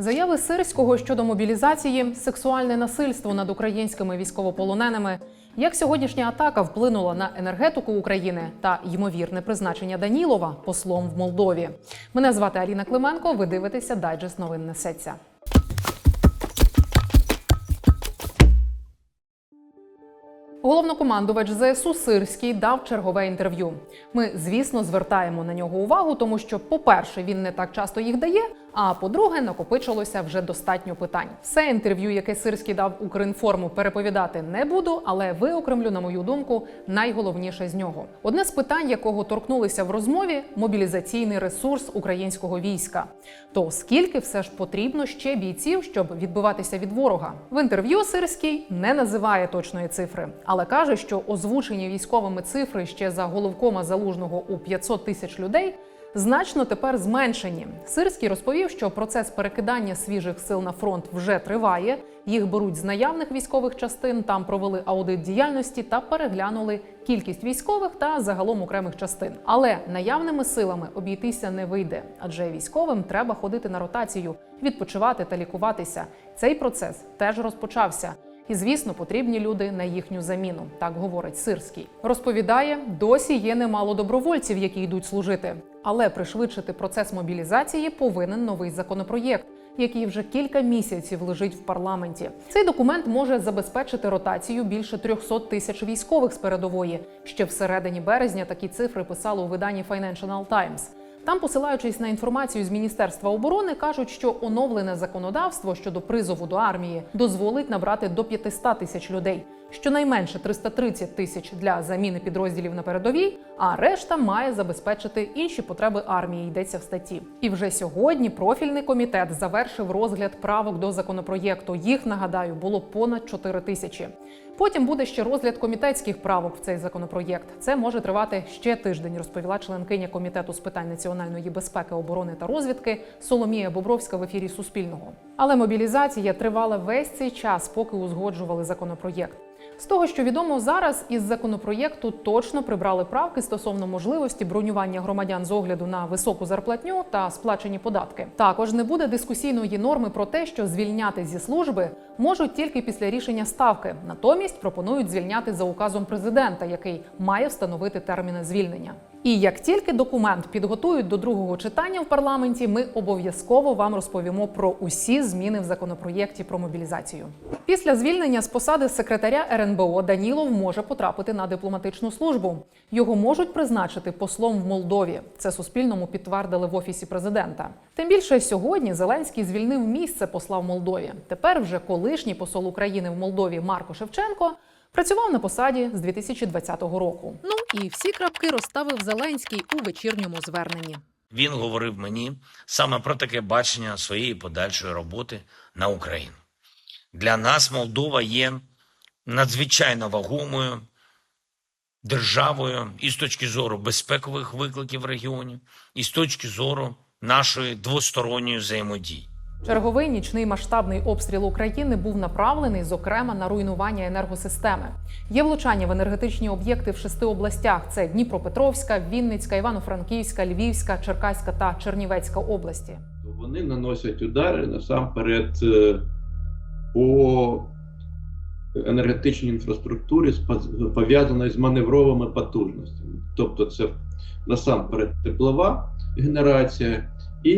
Заяви Сирського щодо мобілізації, сексуальне насильство над українськими військовополоненими, як сьогоднішня атака вплинула на енергетику України та ймовірне призначення Данілова послом в Молдові. Мене звати Аліна Клименко. Ви дивитеся дайджест новин несеться. Головнокомандувач ЗСУ Сирський дав чергове інтерв'ю. Ми, звісно, звертаємо на нього увагу, тому що, по-перше, він не так часто їх дає. А по-друге, накопичилося вже достатньо питань. Все інтерв'ю, яке Сирський дав Укрінформу, переповідати не буду, але виокремлю, на мою думку, найголовніше з нього. Одне з питань, якого торкнулися в розмові мобілізаційний ресурс українського війська. То скільки все ж потрібно ще бійців, щоб відбиватися від ворога? В інтерв'ю Сирський не називає точної цифри, але каже, що озвучені військовими цифри ще за головкома залужного у 500 тисяч людей значно тепер зменшені. Сирський розповів, що процес перекидання свіжих сил на фронт вже триває. Їх беруть з наявних військових частин. Там провели аудит діяльності та переглянули кількість військових та загалом окремих частин. Але наявними силами обійтися не вийде, адже військовим треба ходити на ротацію, відпочивати та лікуватися. Цей процес теж розпочався. І, звісно, потрібні люди на їхню заміну, так говорить Сирський. Розповідає, досі є немало добровольців, які йдуть служити. Але пришвидшити процес мобілізації повинен новий законопроєкт, який вже кілька місяців лежить в парламенті. Цей документ може забезпечити ротацію більше 300 тисяч військових з передової. Ще всередині березня такі цифри писали у виданні Financial Times. Там, посилаючись на інформацію з Міністерства оборони, кажуть, що оновлене законодавство щодо призову до армії дозволить набрати до 500 тисяч людей. Щонайменше 330 тисяч для заміни підрозділів на передовій, а решта має забезпечити інші потреби армії. Йдеться в статті. І вже сьогодні профільний комітет завершив розгляд правок до законопроєкту. Їх нагадаю було понад 4 тисячі. Потім буде ще розгляд комітетських правок в цей законопроєкт. Це може тривати ще тиждень, розповіла членкиня комітету з питань національної безпеки, оборони та розвідки Соломія Бобровська в ефірі Суспільного. Але мобілізація тривала весь цей час, поки узгоджували законопроєкт. З того, що відомо зараз, із законопроєкту точно прибрали правки стосовно можливості бронювання громадян з огляду на високу зарплатню та сплачені податки. Також не буде дискусійної норми про те, що звільняти зі служби можуть тільки після рішення ставки. Натомість пропонують звільняти за указом президента, який має встановити терміни звільнення. І як тільки документ підготують до другого читання в парламенті, ми обов'язково вам розповімо про усі зміни в законопроєкті про мобілізацію. Після звільнення з посади секретаря РНБО Данілов може потрапити на дипломатичну службу. Його можуть призначити послом в Молдові. Це Суспільному підтвердили в офісі президента. Тим більше сьогодні Зеленський звільнив місце посла в Молдові. Тепер вже колишній посол України в Молдові Марко Шевченко. Працював на посаді з 2020 року. Ну і всі крапки розставив Зеленський у вечірньому зверненні. Він говорив мені саме про таке бачення своєї подальшої роботи на Україну. Для нас Молдова є надзвичайно вагомою державою і з точки зору безпекових викликів в регіоні, і з точки зору нашої двосторонньої взаємодії. Черговий нічний масштабний обстріл України був направлений, зокрема, на руйнування енергосистеми. Є влучання в енергетичні об'єкти в шести областях: це Дніпропетровська, Вінницька, Івано-Франківська, Львівська, Черкаська та Чернівецька області. вони наносять удари насамперед е, по енергетичній інфраструктурі, пов'язаної з маневровими потужностями. Тобто це насамперед теплова генерація і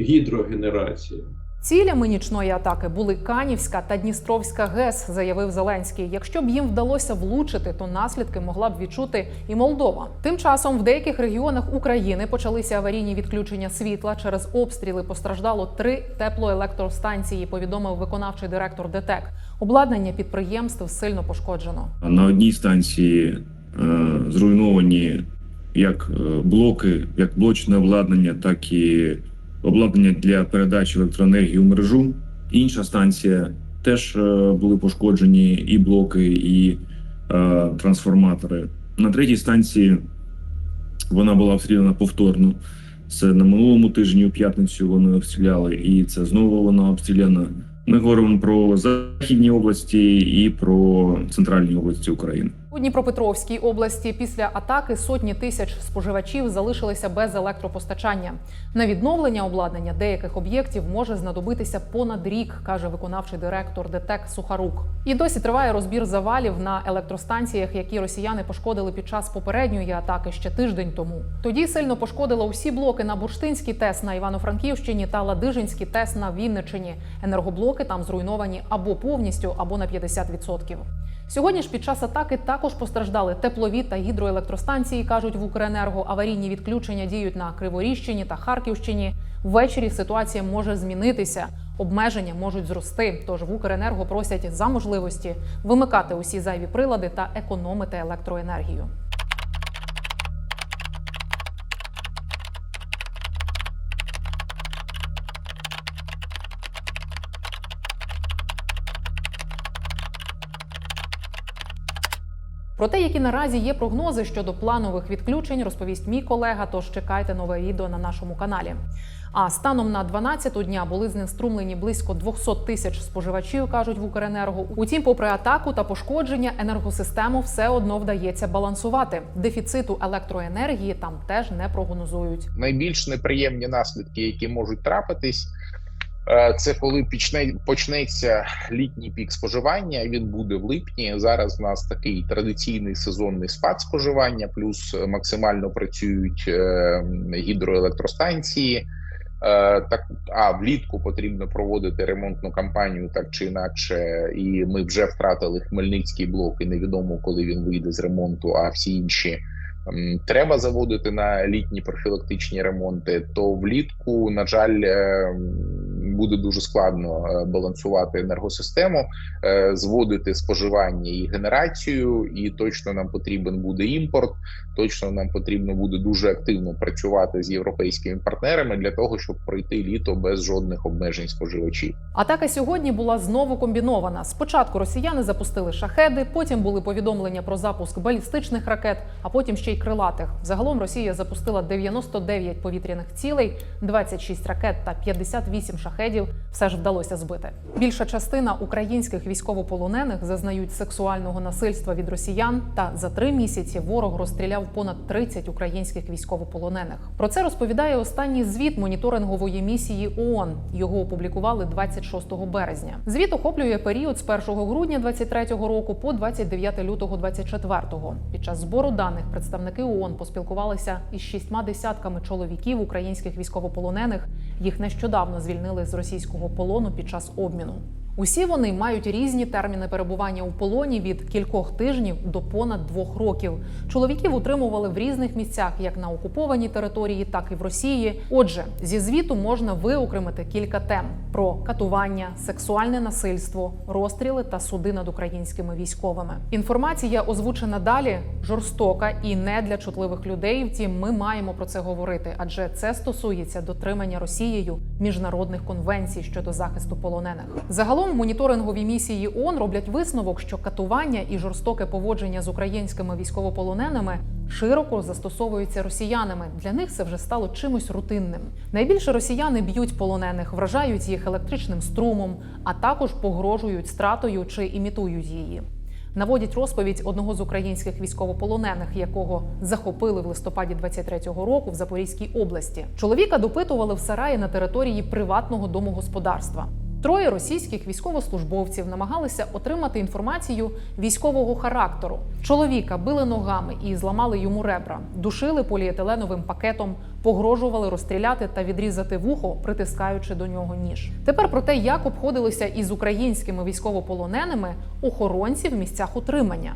гідрогенерація. Цілями нічної атаки були Канівська та Дністровська ГЕС, заявив Зеленський. Якщо б їм вдалося влучити, то наслідки могла б відчути і Молдова. Тим часом в деяких регіонах України почалися аварійні відключення світла. Через обстріли постраждало три теплоелектростанції. Повідомив виконавчий директор ДТЕК. Обладнання підприємств сильно пошкоджено. На одній станції е, зруйновані як е, блоки, як блочне обладнання, так і обладнання для передачі електроенергії у мережу. Інша станція теж е, були пошкоджені і блоки, і е, трансформатори. На третій станції вона була обстріляна повторно. Це на минулому тижні у п'ятницю вони обстріляли, і це знову вона обстріляна. Ми говоримо про західні області і про центральні області України. У Дніпропетровській області після атаки сотні тисяч споживачів залишилися без електропостачання. На відновлення обладнання деяких об'єктів може знадобитися понад рік, каже виконавчий директор ДТЕК Сухарук. І досі триває розбір завалів на електростанціях, які росіяни пошкодили під час попередньої атаки ще тиждень тому. Тоді сильно пошкодило усі блоки на Бурштинській ТЕС на Івано-Франківщині та Ладижинській ТЕС на Вінниччині. Енергоблоки там зруйновані або повністю, або на 50%. Сьогодні ж під час атаки також постраждали теплові та гідроелектростанції, кажуть в Укренерго. Аварійні відключення діють на Криворіжчині та Харківщині. Ввечері ситуація може змінитися. Обмеження можуть зрости. Тож в Укренерго просять за можливості вимикати усі зайві прилади та економити електроенергію. Про те, які наразі є прогнози щодо планових відключень, розповість мій колега. Тож чекайте нове відео на нашому каналі. А станом на 12-ту дня були знеструмлені близько 200 тисяч споживачів, кажуть в Укренерго. Утім, попри атаку та пошкодження, енергосистему все одно вдається балансувати. Дефіциту електроенергії там теж не прогнозують. найбільш неприємні наслідки, які можуть трапитись, це коли почне, почнеться літній пік споживання. Він буде в липні. Зараз в нас такий традиційний сезонний спад споживання, плюс максимально працюють е, гідроелектростанції. Е, Так, а влітку потрібно проводити ремонтну кампанію так чи інакше, і ми вже втратили Хмельницький блок, і невідомо, коли він вийде з ремонту, а всі інші треба заводити на літні профілактичні ремонти, то влітку, на жаль, е, буде дуже складно е, балансувати енергосистему, е, зводити споживання і генерацію, і точно нам потрібен буде імпорт. Точно нам потрібно буде дуже активно працювати з європейськими партнерами для того, щоб пройти літо без жодних обмежень споживачів. Атака сьогодні була знову комбінована. Спочатку росіяни запустили шахеди, потім були повідомлення про запуск балістичних ракет, а потім ще й крилатих. Загалом Росія запустила 99 повітряних цілей, 26 ракет та 58 шахедів. Все ж вдалося збити. Більша частина українських військовополонених зазнають сексуального насильства від росіян. Та за три місяці ворог розстріляв понад 30 українських військовополонених. Про це розповідає останній звіт моніторингової місії ООН. Його опублікували 26 березня. Звіт охоплює період з 1 грудня 23 року по 29 лютого 24. Під час збору даних представники ООН поспілкувалися із шістьма десятками чоловіків українських військовополонених. Їх нещодавно звільнили з російського полону під час обміну. Усі вони мають різні терміни перебування у полоні від кількох тижнів до понад двох років. Чоловіків утримували в різних місцях, як на окупованій території, так і в Росії. Отже, зі звіту можна виокремити кілька тем: про катування, сексуальне насильство, розстріли та суди над українськими військовими. Інформація озвучена далі жорстока і не для чутливих людей. Втім, ми маємо про це говорити, адже це стосується дотримання Росією міжнародних конвенцій щодо захисту полонених. Загалом моніторингові місії ООН роблять висновок, що катування і жорстоке поводження з українськими військовополоненими широко застосовуються росіянами. Для них це вже стало чимось рутинним. Найбільше росіяни б'ють полонених, вражають їх електричним струмом, а також погрожують стратою чи імітують її. Наводять розповідь одного з українських військовополонених, якого захопили в листопаді 23-го року в Запорізькій області. Чоловіка допитували в сараї на території приватного домогосподарства. Троє російських військовослужбовців намагалися отримати інформацію військового характеру. Чоловіка били ногами і зламали йому ребра, душили поліетиленовим пакетом, погрожували розстріляти та відрізати вухо, притискаючи до нього ніж. Тепер про те, як обходилися із українськими військовополоненими охоронці в місцях утримання.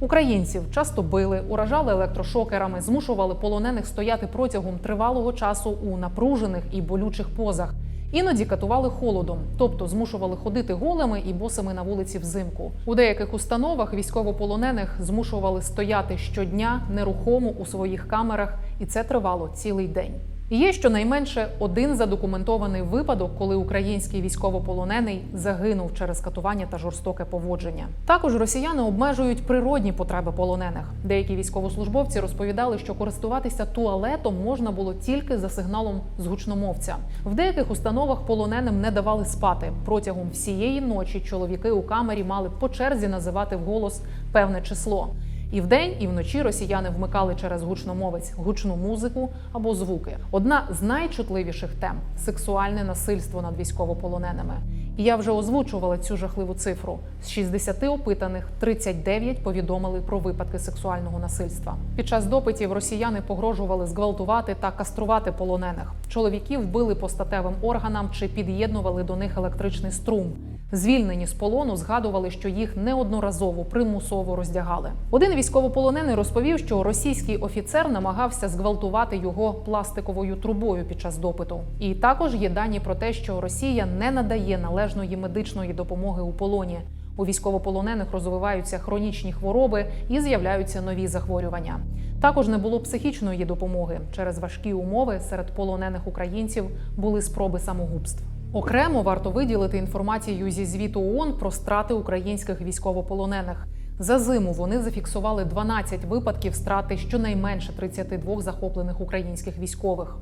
Українців часто били, уражали електрошокерами, змушували полонених стояти протягом тривалого часу у напружених і болючих позах. Іноді катували холодом, тобто змушували ходити голими і босими на вулиці взимку. У деяких установах військовополонених змушували стояти щодня нерухомо у своїх камерах, і це тривало цілий день. Є щонайменше один задокументований випадок, коли український військовополонений загинув через катування та жорстоке поводження. Також росіяни обмежують природні потреби полонених. Деякі військовослужбовці розповідали, що користуватися туалетом можна було тільки за сигналом з гучномовця. В деяких установах полоненим не давали спати. Протягом всієї ночі чоловіки у камері мали по черзі називати вголос певне число. І вдень, і вночі росіяни вмикали через гучномовець гучну музику або звуки. Одна з найчутливіших тем сексуальне насильство над військовополоненими. І я вже озвучувала цю жахливу цифру. З 60 опитаних 39 повідомили про випадки сексуального насильства. Під час допитів росіяни погрожували зґвалтувати та каструвати полонених. Чоловіків били по статевим органам чи під'єднували до них електричний струм. Звільнені з полону згадували, що їх неодноразово примусово роздягали. Один військовополонений розповів, що російський офіцер намагався зґвалтувати його пластиковою трубою під час допиту. І також є дані про те, що Росія не надає належної медичної допомоги у полоні. У військовополонених розвиваються хронічні хвороби і з'являються нові захворювання. Також не було психічної допомоги. Через важкі умови серед полонених українців були спроби самогубств. Окремо варто виділити інформацію зі звіту ООН про страти українських військовополонених. За зиму вони зафіксували 12 випадків страти щонайменше 32 захоплених українських військових.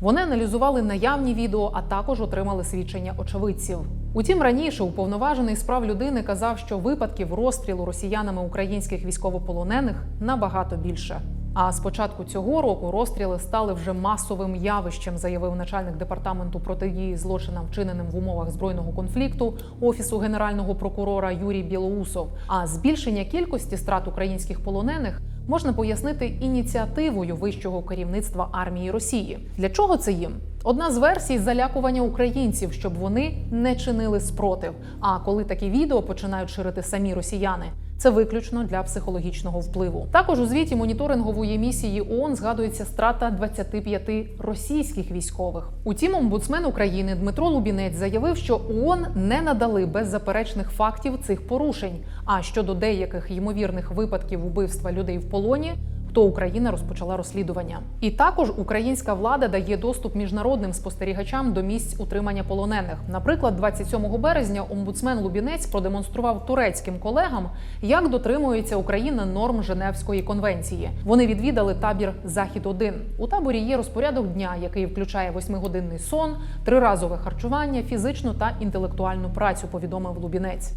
Вони аналізували наявні відео, а також отримали свідчення очевидців. Утім, раніше уповноважений з прав людини казав, що випадків розстрілу росіянами українських військовополонених набагато більше. А з початку цього року розстріли стали вже масовим явищем, заявив начальник департаменту протидії злочинам, вчиненим в умовах збройного конфлікту офісу генерального прокурора Юрій Білоусов. А збільшення кількості страт українських полонених можна пояснити ініціативою вищого керівництва армії Росії. Для чого це їм? Одна з версій залякування українців, щоб вони не чинили спротив. А коли такі відео починають ширити самі росіяни, це виключно для психологічного впливу. Також у звіті моніторингової місії ООН згадується страта 25 російських військових. Утім, омбудсмен України Дмитро Лубінець заявив, що ООН не надали беззаперечних фактів цих порушень. А щодо деяких ймовірних випадків убивства людей в полоні. То Україна розпочала розслідування, і також українська влада дає доступ міжнародним спостерігачам до місць утримання полонених. Наприклад, 27 березня омбудсмен Лубінець продемонстрував турецьким колегам, як дотримується Україна норм Женевської конвенції. Вони відвідали табір Захід 1 У таборі є розпорядок дня, який включає восьмигодинний сон, триразове харчування, фізичну та інтелектуальну працю. Повідомив Лубінець.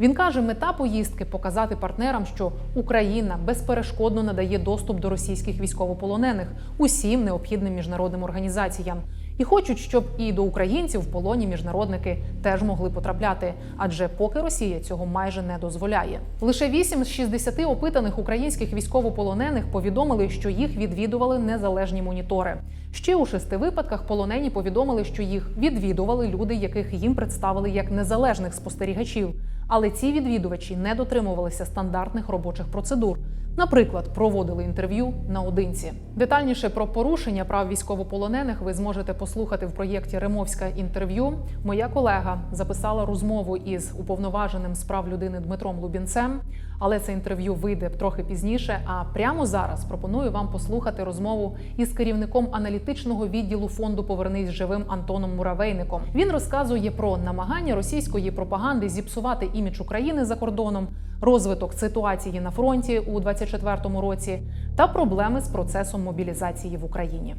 Він каже, мета поїздки показати партнерам, що Україна безперешкодно надає доступ до російських військовополонених усім необхідним міжнародним організаціям. І хочуть, щоб і до українців в полоні міжнародники теж могли потрапляти, адже поки Росія цього майже не дозволяє. Лише 8 з 60 опитаних українських військовополонених повідомили, що їх відвідували незалежні монітори. Ще у шести випадках полонені повідомили, що їх відвідували люди, яких їм представили як незалежних спостерігачів. Але ці відвідувачі не дотримувалися стандартних робочих процедур. Наприклад, проводили інтерв'ю наодинці. Детальніше про порушення прав військовополонених ви зможете послухати в проєкті Римовська інтерв'ю. Моя колега записала розмову із уповноваженим з прав людини Дмитром Лубінцем, але це інтерв'ю вийде трохи пізніше. А прямо зараз пропоную вам послухати розмову із керівником аналітичного відділу фонду Повернись живим Антоном Муравейником. Він розказує про намагання російської пропаганди зіпсувати імідж України за кордоном, розвиток ситуації на фронті у 24-му році та проблеми з процесом мобілізації в Україні.